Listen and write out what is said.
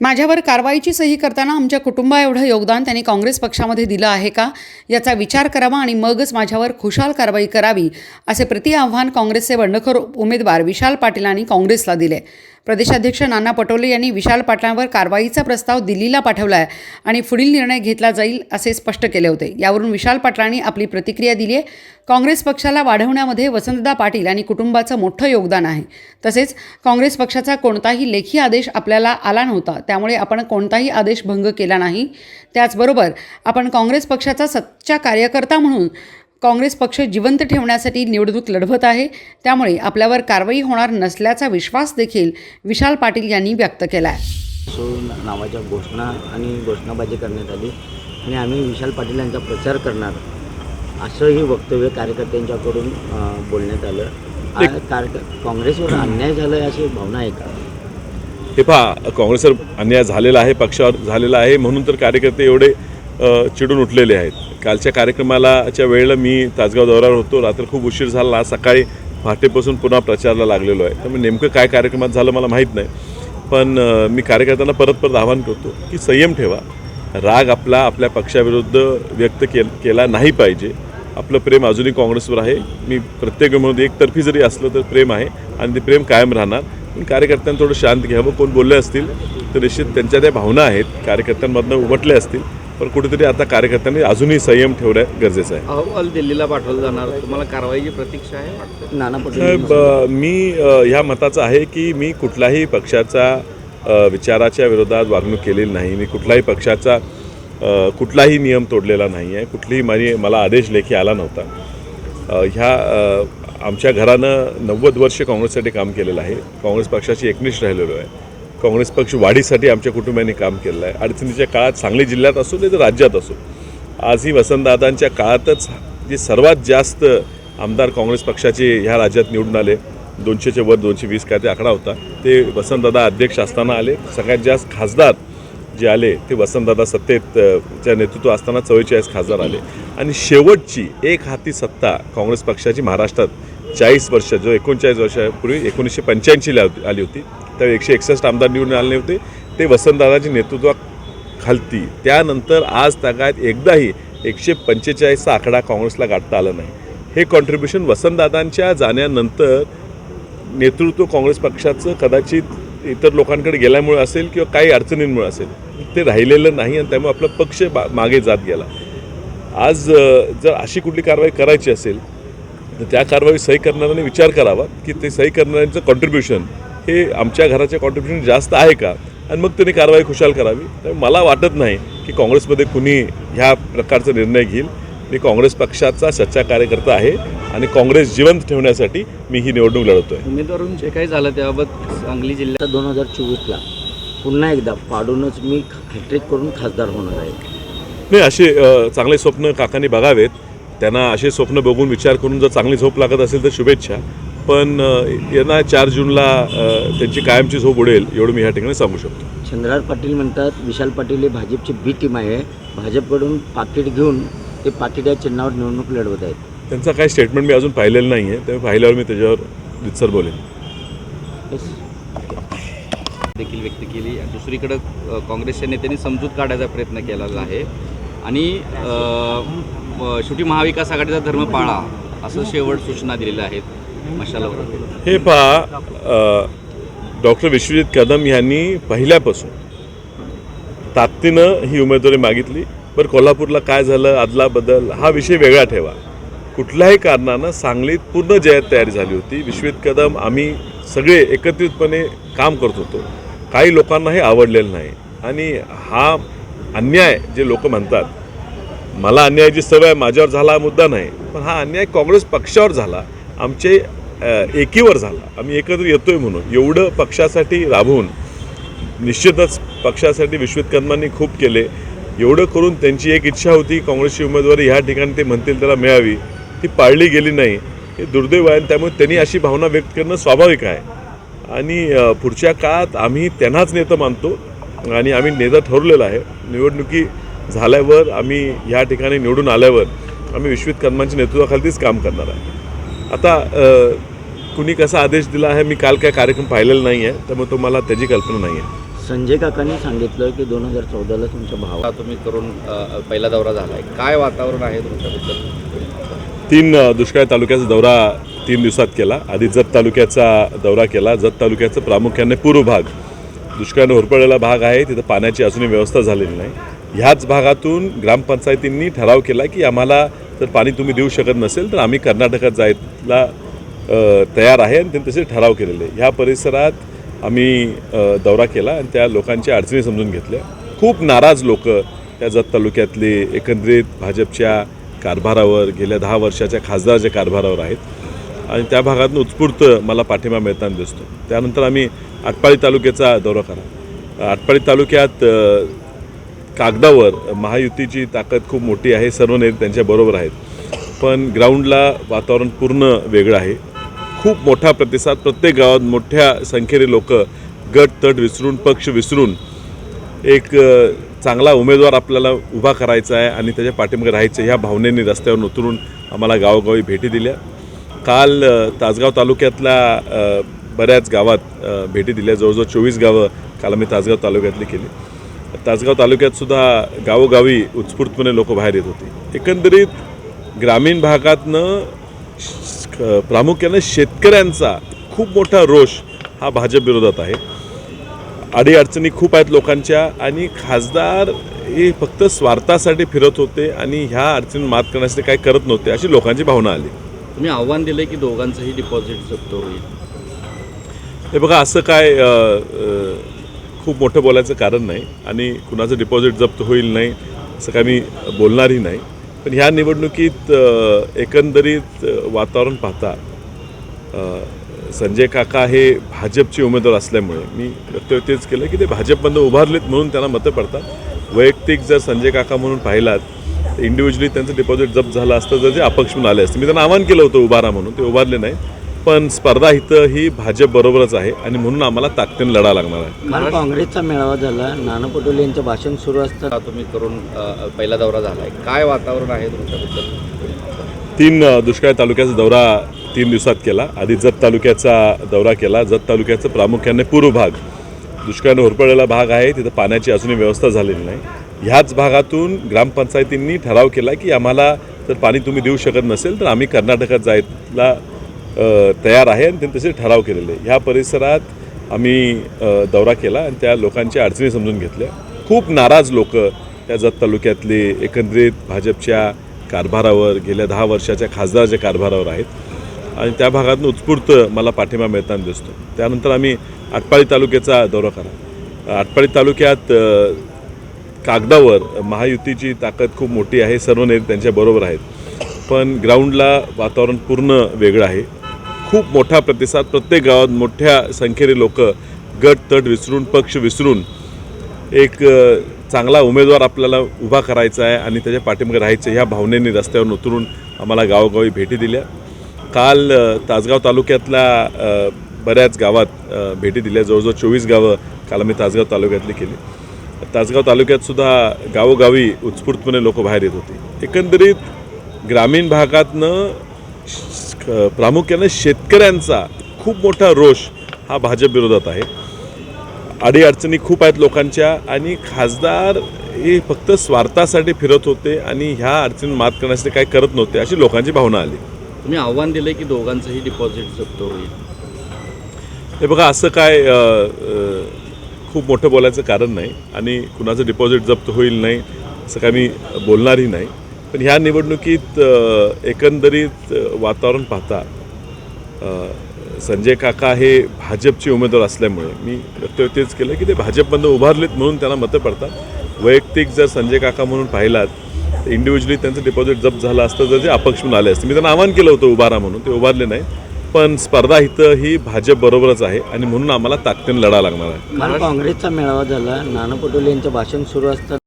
माझ्यावर कारवाईची सही करताना आमच्या कुटुंबा एवढं योगदान त्यांनी काँग्रेस पक्षामध्ये दिलं आहे का? याचा विचार करावा आणि मगच माझ्यावर खुशाल कारवाई करावी असे प्रति आव्हान काँग्रेसचे बंडखोर उमेदवार विशाल पाटीलांनी काँग्रेसला दिले. प्रदेशाध्यक्ष नाना पटोले यांनी विशाल पाटलांवर कारवाईचा प्रस्ताव दिल्लीला पाठवला आहे आणि पुढील निर्णय घेतला जाईल असे स्पष्ट केले होते. यावरून विशाल पाटलांनी आपली प्रतिक्रिया दिली आहे. काँग्रेस पक्षाला वाढवण्यामध्ये वसंतदा पाटील आणि कुटुंबाचं मोठं योगदान आहे. तसेच काँग्रेस पक्षाचा कोणताही लेखी आदेश आपल्याला आला नव्हता. त्यामुळे आपण कोणताही आदेश भंग केला नाही. त्याचबरोबर आपण काँग्रेस पक्षाचा सच्चा कार्यकर्ता म्हणून काँग्रेस पक्ष जिवंत ठेवण्यासाठी निवडणूक लढवत आहे. त्यामुळे आपल्यावर कारवाई होणार नसल्याचा विश्वास देखील विशाल पाटील यांनी व्यक्त केला आहे सो नावाच्या घोषणा आणि घोषणाबाजी करण्यात आली आणि आम्ही विशाल पाटील यांचा प्रचार करणार असंही वक्तव्य कार्यकर्त्यांच्याकडून बोलण्यात आलं. काँग्रेसवर अन्याय झाला आहे अशी भावना आहे का? हे पहा काँग्रेसवर अन्याय झालेला आहे पक्षावर झालेला आहे म्हणून तर कार्यकर्ते एवढे चिडून उठलेले आहेत. कालच्या कार्यक्रमालाच्या वेळेला मी तासगाव दौऱ्यावर होतो. रात्र खूप उशीर झाला. आज सकाळी पहाटेपासून पुन्हा प्रचाराला लागलेलो आहे. त्यामुळे नेमकं काय कार्यक्रमात झालं मला माहीत नाही. पण मी कार्यकर्त्यांना परत परत आवाहन करतो की संयम ठेवा. राग आपला आपल्या पक्षाविरुद्ध व्यक्त के केला नाही पाहिजे. आपलं प्रेम अजूनही काँग्रेसवर आहे. मी प्रत्येक म्हणून एकतर्फी जरी असलं तर प्रेम आहे आणि ते प्रेम कायम राहणार. पण कार्यकर्त्यांना थोडं शांत घ्यावं. कोण बोलले असतील तर निश्चित त्यांच्या त्या भावना आहेत. कार्यकर्त्यांमधनं उमटल्या असतील. पण कुठेतरी आता कार्यकर्त्यांनी अजूनही संयम ठेवणं गरजेचं आहे. अहवाल दिल्लीला पाठवलं जाणार. तुम्हाला कारवाईची प्रतीक्षा आहे वाटतं? नाना साहेब मी ह्या मताचा आहे की मी कुठल्याही पक्षाचा विचाराच्या विरोधात वागणूक केलेली नाही. मी कुठल्याही पक्षाचा कुठलाही नियम तोडलेला नाही आहे. कुठलीही माझी मला आदेश लेखी आला नव्हता. ह्या आमच्या घरानं नव्वद वर्ष काँग्रेससाठी काम केलेलं आहे. काँग्रेस पक्षाची एकनिष्ठ राहिलेलो आहे. काँग्रेस पक्ष वाढीसाठी आमच्या कुटुंबियांनी काम केलं आहे अडचणीच्या काळात सांगली जिल्ह्यात असो नाही तर राज्यात असो. आजही वसंतदादांच्या काळातच जे सर्वात जास्त आमदार काँग्रेस पक्षाचे ह्या राज्यात निवडून आले दोनशेच्या वर दोनशे वीस काय ते आकडा होता ते वसंतदादा अध्यक्ष असताना आले. सगळ्यात जास्त खासदार जे आले ते वसंतदादा सत्तेत च्या नेतृत्व असताना चव्वेचाळीस खासदार आले. आणि शेवटची एक हाती सत्ता काँग्रेस पक्षाची महाराष्ट्रात चाळीस वर्ष जो एकोणचाळीस वर्षापूर्वी एकोणीसशे पंच्याऐंशीला आली होती. त्यावेळी एकशे एकसष्ट आमदार निवडून आले होते. ते वसंतदादाचे नेतृत्वा खालती त्यानंतर आज तागायत एकदाही एकशे पंचेचाळीसचा आकडा काँग्रेसला गाठता आला नाही. हे कॉन्ट्रीब्युशन वसंतदादांच्या जाण्यानंतर नेतृत्व काँग्रेस पक्षाचं कदाचित इतर लोकांकडे गेल्यामुळे असेल किंवा काही अडचणींमुळे असेल ते राहिलेलं नाही आणि त्यामुळे आपला पक्ष बा मागे जात गेला. आज जर अशी कुठली कारवाई करायची असेल त्या कारवाई सही करणाऱ्यांनी विचार करावा की ते सही करणाऱ्यांचं कॉन्ट्रीब्युशन हे आमच्या घराचे कॉन्ट्रीब्युशन जास्त आहे का? आणि मग त्यांनी कारवाई खुशाल करावी. तर मला वाटत नाही की काँग्रेसमध्ये कुणी ह्या प्रकारचा निर्णय घेईल. मी काँग्रेस पक्षाचा सच्चा कार्यकर्ता आहे आणि काँग्रेस जिवंत ठेवण्यासाठी मी ही निवडणूक लढवतो आहे उमेदवारून जे काही झालं त्याबाबत सांगली जिल्ह्यात दोन हजार चोवीसला पुन्हा एकदा पाडूनच मी हॅट्रिक करून खासदार होणार आहे. नाही असे चांगले स्वप्न काकांनी बघावेत. त्यांना असे स्वप्न बघून विचार करून जर चांगली झोप लागत असेल तर शुभेच्छा. पण यांना चार जूनला त्यांची कायमची झोप उडेल एवढं मी ह्या ठिकाणी सांगू शकतो. चंद्रहार पाटील म्हणतात विशाल पाटील हे भाजपची बी टीम आहे. भाजपकडून पाकिट घेऊन ते पाकिट या चिन्हावर निवडणूक लढवत आहेत. त्यांचं काही स्टेटमेंट मी अजून पाहिलेलं नाही आहे त्यामुळे पाहिल्यावर मी त्याच्यावर रितसर बोलेन. देखील व्यक्त केली. आणि दुसरीकडं काँग्रेसच्या नेत्यांनी समजूत काढायचा प्रयत्न केलेला आहे. आणि शेवटी महाविकास आघाडीचा धर्म पाळा असं शेवट सूचना दिलेल्या आहेत मशालावर. हे पहा डॉक्टर विश्वजित कदम यांनी पहिल्यापासून ताकदीनं ही उमेदवारी मागितली. बरं कोल्हापूरला काय झालं आदला बदल हा विषय वेगळा ठेवा. कुठल्याही कारणानं सांगलीत पूर्ण जयात तयारी झाली होती. विश्वित कदम आम्ही सगळे एकत्रितपणे काम करत होतो. काही लोकांना हे आवडलेलं नाही. आणि हा अन्याय जे लोक म्हणतात मला अन्यायाची सवय माझ्यावर झाला हा मुद्दा नाही पण हा अन्याय काँग्रेस पक्षावर झाला आमचे एकीवर झाला. आम्ही एकत्र येतोय म्हणून. एवढं पक्षासाठी राबवून निश्चितच पक्षासाठी विश्वित कदमांनी खूप केले. एवढं करून त्यांची एक इच्छा होती काँग्रेसची उमेदवारी ह्या ठिकाणी ते म्हणतील त्याला मिळावी. ती पाळली गेली नाही. हे दुर्दैव आहे आणि त्यामुळे त्यांनी अशी भावना व्यक्त करणं स्वाभाविक आहे. आणि पुढच्या काळात आम्ही त्यांनाच नेतं मानतो आणि आम्ही नेता ठरवलेलं आहे. निवडणुकी झाल्यावर आम्ही ह्या ठिकाणी निवडून आल्यावर आम्ही विश्वित कदमांच्या नेतृत्वाखालीच काम करणार आहे. आता कुणी कसा आदेश दिला आहे मी काल काय कार्यक्रम पाहिलेला नाही आहे त्यामुळे तुम्हाला त्याची कल्पना नाही आहे. संजय काकांनी सांगितलं की दोन हजार चौदाला तुमचा भाव तुम्ही करून पहिला दौरा झाला आहे काय वातावरण आहे तुमच्याबद्दल? तीन दुष्काळ तालुक्याचा दौरा तीन दिवसात केला. आधी जत तालुक्याचा दौरा केला. जत तालुक्याचं प्रामुख्याने पूर्व भाग. दुष्काळाने होरपळलेला भाग आहे तिथं पाण्याची अजूनही व्यवस्था झालेली नाही. ह्याच भागातून ग्रामपंचायतींनी ठराव केला की आम्हाला जर पाणी तुम्ही देऊ शकत नसेल तर आम्ही कर्नाटकात जायला तयार आहे आणि त्यांनी तसे ठराव केलेले. ह्या परिसरात आम्ही दौरा केला आणि त्या लोकांच्या अडचणी समजून घेतल्या. खूप नाराज लोक त्या जत तालुक्यातले एकंदरीत भाजपच्या कारभारावर गेल्या दहा वर्षाच्या खासदाराच्या कारभारावर आहेत. आणि त्या भागातून उत्स्फूर्त मला पाठिंबा मिळताना दिसतो. त्यानंतर आम्ही आटपाडी तालुक्याचा दौरा करा आटपाडी तालुक्यात कागदावर महायुतीची ताकद खूप मोठी आहे सर्व नेते त्यांच्याबरोबर आहेत. पण ग्राउंडला वातावरण पूर्ण वेगळं आहे. खूप मोठा प्रतिसाद प्रत्येक गावात मोठ्या संख्येने लोक गट तट विसरून पक्ष विसरून एक चांगला उमेदवार आपल्याला उभा करायचा आहे आणि त्याच्या पाठीमागे राहायचं ह्या भावनेने रस्त्यावर उतरून आम्हाला गावोगावी भेटी दिल्या. काल तासगाव तालुक्यातल्या बऱ्याच गावात भेटी दिल्या. जवळजवळ चोवीस गावं काल आम्ही तासगाव तालुक्यातली केली. तासगाव तालुक्यात सुद्धा गावोगावी उत्स्फूर्तपणे लोक बाहेर येत होते. एकंदरीत ग्रामीण भागातनं प्रामुख्यानं शेतकऱ्यांचा खूप मोठा रोष हा भाजप विरोधात आहे. अडीअडचणी खूप आहेत लोकांच्या आणि खासदार हे फक्त स्वार्थासाठी फिरत होते आणि ह्या अडचणी मात करण्यासाठी काही करत नव्हते अशी लोकांची भावना आली. तुम्ही आव्हान दिलंय की दोघांचंही डिपॉझिट जप्त होईल. हे बघा असं काय खूप मोठं बोलायचं कारण नाही आणि कुणाचं डिपॉझिट जप्त होईल नाही असं काय मी बोलणारही नाही. पण ह्या निवडणुकीत एकंदरीत वातावरण पाहता संजय काका हे भाजपचे उमेदवार असल्यामुळे मी वक्तव्य तेच केलं की ते भाजपमधून उभारलेत म्हणून त्यांना मतं पडतात. वैयक्तिक जर संजय काका म्हणून पाहिलात तर इंडिव्हिज्युअली त्यांचं डिपॉझिट जप्त झालं असतं तर ते अपक्ष म्हणून आले असते. मी त्यांना आवाहन केलं होतं उभारा म्हणून ते उभारले नाही पण स्पर्धा इथं ही भाजप बरोबरच आहे आणि म्हणून आम्हाला ताकदीने लढा लागणार आहे. काल काँग्रेसचा मेळावा झाला नाना पटोले यांचं भाषण सुरू असताना तुम्ही करून अ, पहिला दौरा झाला आहे काय वातावरण आहे तुमच्याबद्दल? तीन अ, दुष्काळ तालुक्याचा दौरा तीन दिवसात केला. आधी जत तालुक्याचा दौरा केला. जत तालुक्याचं प्रामुख्याने पूर्व भाग. दुष्काळाने होरपळलेला भाग आहे. तिथं पाण्याची अजूनही व्यवस्था झालेली नाही. ह्याच भागातून ग्रामपंचायतींनी ठराव केला की आम्हाला जर पाणी तुम्ही देऊ शकत नसेल तर आम्ही कर्नाटकात जायला तयार आहे आणि त्यांनी तसे ठराव केलेले. ह्या परिसरात आम्ही दौरा केला आणि त्या लोकांच्या अडचणी समजून घेतल्या. खूप नाराज लोक त्या जत तालुक्यातले एकंदरीत भाजपच्या कारभारावर गेल्या दहा वर्षाच्या खासदाराच्या कारभारावर आहेत. आणि त्या भागातून उत्स्फूर्त मला पाठिंबा मिळताना दिसतो. त्यानंतर आम्ही आटपाडी तालुक्याचा दौरा करा. आटपाडी तालुक्यात कागदावर महायुतीची ताकद खूप मोठी आहे. सर्व नेते त्यांच्याबरोबर आहेत. पण ग्राउंडला वातावरण पूर्ण वेगळं आहे. खूप मोठा प्रतिसाद प्रत्येक गावात मोठ्या संख्येने लोक गट तट विसरून पक्ष विसरून एक चांगला उमेदवार आपल्याला उभा करायचा आहे आणि त्याच्या पाठीमागे राहायचं ह्या भावनेने रस्त्यावर उतरून आम्हाला गावोगावी भेटी दिल्या. काल तासगाव तालुक्यातल्या बऱ्याच गावात भेटी दिल्या. जवळजवळ चोवीस गावं काल आम्ही तासगाव तालुक्यातली केली. तासगाव तालुक्यातसुद्धा गावोगावी उत्स्फूर्तपणे लोक बाहेर येत होते. एकंदरीत ग्रामीण भागातनं प्रामुख्यानं शेतकऱ्यांचा खूप मोठा रोष हा भाजप विरोधात आहे. अडीअडचणी खूप आहेत लोकांच्या आणि खासदार हे फक्त स्वार्थासाठी फिरत होते आणि ह्या अडचणी मात करण्यासाठी काही करत नव्हते अशी लोकांची भावना आली. तुम्ही आव्हान दिलंय की दोघांचंही डिपॉझिट जप्त होईल. हे बघा असं काय खूप मोठं बोलायचं कारण नाही आणि कुणाचं डिपॉझिट जप्त होईल नाही असं काय मी बोलणारही नाही. पण ह्या निवडणुकीत एकंदरीत वातावरण पाहता संजय काका हे भाजपचे उमेदवार असल्यामुळे मी वक्तव्य तेच केलं की ते भाजपमधून उभारलेत म्हणून त्यांना मतं पडतात. वैयक्तिक जर संजय काका म्हणून पाहिलात तर इंडिव्हिज्युअली त्यांचं डिपॉझिट जप्त झालं असतं तर ते अपक्ष म्हणून आले असते. मी त्यांना आवाहन केलं होतं उभारा म्हणून ते उभारले नाही पण स्पर्धा इथं ही भाजप बरोबरच आहे आणि म्हणून आम्हाला ताकदीने लढा लागणार आहे. काँग्रेसचा मेळावा झाला नाना पटोले यांचं भाषण सुरू असताना